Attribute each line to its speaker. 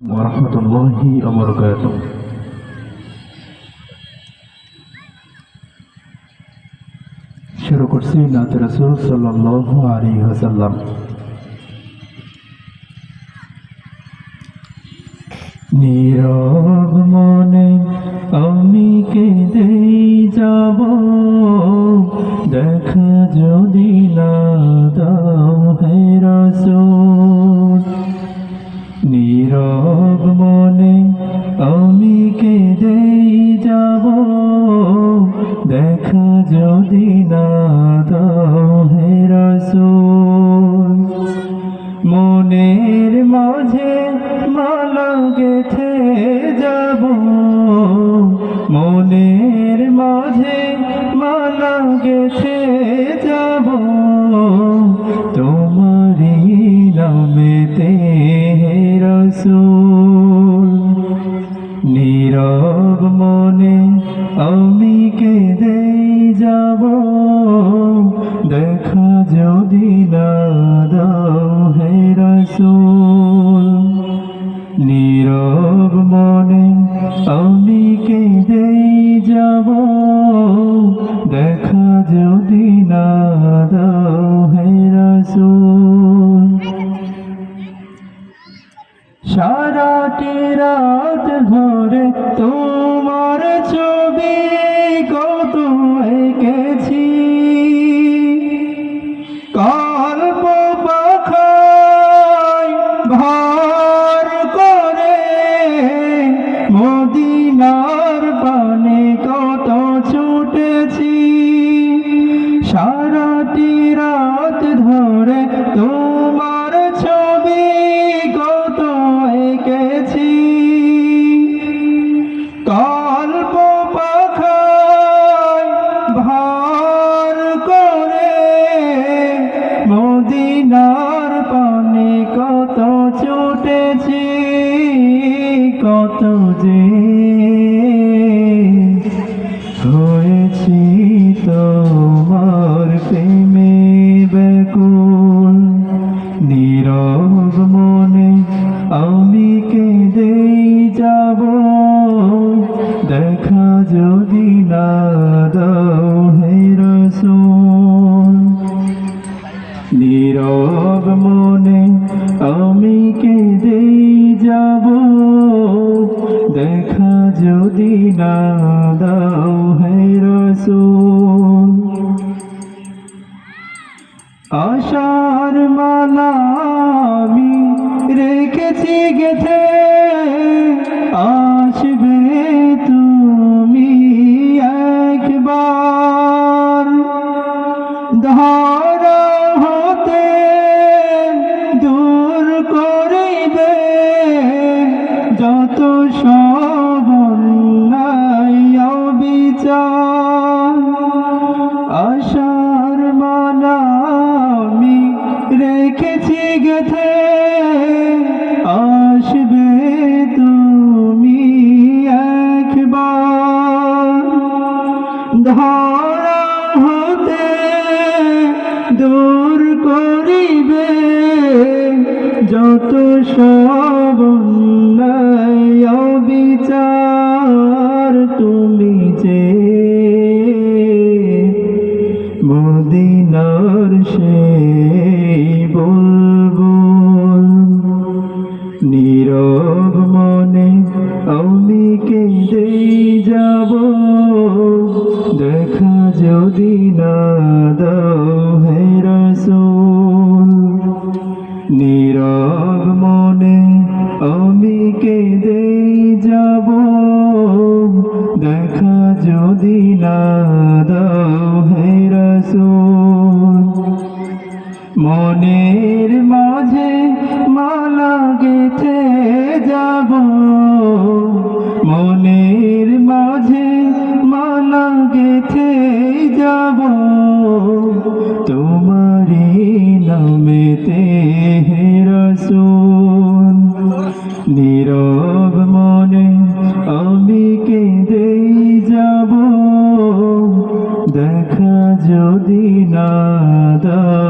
Speaker 1: ওরহমতুল্লাহি অবরকাত শুরু করছি নাতে রসুল সাল্লাহ আলী যাব। নীরব মনে আমি কেঁদেই যাব। দেখা যদি না দাও হে রসুল। সারা রাত সারাটি যাব। দেখা যদি না দাও হে রসুল। নীরব মনে আমি কেঁদেই যাব। দেখা যদি না দাও হে রসুল। আশার মালা আমি রেখেছি গেথে আসবে তুমি একবার। ধারা হতে দূর করিবে যত সব মনের মাঝে মালা গেছে যাব। মনের মাঝে মালা গেছে যাব। তোমারি নামেতে হে রসুল, নীরব মনে আমি কেঁদেই যাব। দেখা যদি না দাও